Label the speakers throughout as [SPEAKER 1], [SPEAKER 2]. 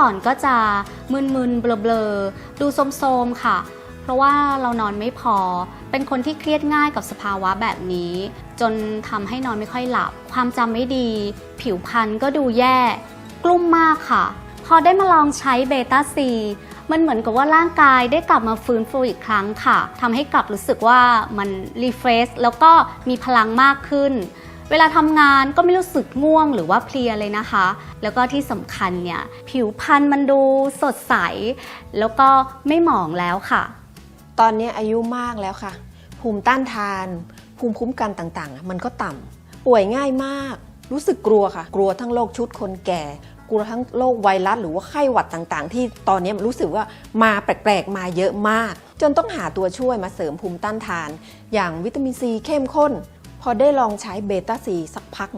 [SPEAKER 1] ก่อนก็จะมึนๆ เบลอๆ ดูโทมๆ ค่ะ เพราะว่าเรานอนไม่พอ เป็นคนที่เครียดง่ายกับสภาวะแบบนี้ จนทำให้นอนไม่ค่อยหลับ ความจำไม่ดี ผิวพรรณก็ดูแย่ กลุ้มมากค่ะ พอได้มาลองใช้เบต้าซีมันเหมือนกับว่าร่างกายได้กลับมาฟื้นฟูอีกครั้งค่ะทำให้กลับรู้สึกว่ามันรีเฟรชแล้วก็มีพลังมากขึ้น เวลาทำงานก็ไม่รู้สึกง่วงหรือว่าเพลียเลยนะคะ แล้วก็ที่สำคัญเนี่ยผิวพรรณมันดูสดใส แล้วก็ไม่หมองแล้วค่ะ
[SPEAKER 2] ตอนนี้อายุมากแล้วค่ะ ภูมิต้านทาน ภูมิคุ้มกันต่างๆ มันก็ต่ำป่วยง่ายมาก รู้สึกกลัวค่ะ กลัวทั้งโรคชุดคนแก่ กลัวทั้งโรคไวรัสหรือว่าไข้หวัดต่างๆ ที่ตอนนี้รู้สึกว่ามาแปลกๆมาเยอะมาก จนต้องหาตัวช่วยมาเสริมภูมิต้านทาน อย่างวิตามินซีเข้มข้น พอได้ลองใช้เบต้าซีสักพัก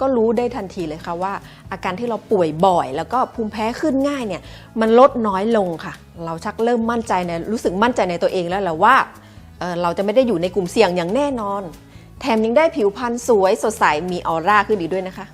[SPEAKER 2] ก็รู้ได้ทันทีเลยค่ะว่า อาการที่เราป่วยบ่อย แล้วก็ภูมิแพ้ขึ้นง่ายเนี่ยมันลดน้อยลงค่ะ เราชักเริ่มมั่นใจในรู้สึกมั่นใจในตัวเองแล้วแหละว่าเเราจะไม่ได้อยู่ในกลุ่มเสี่ยงอย่างแน่นอน แถมยังได้ผิวพรรณสวยสดใสมีออร่าขึ้นอีกด้วยนะคะ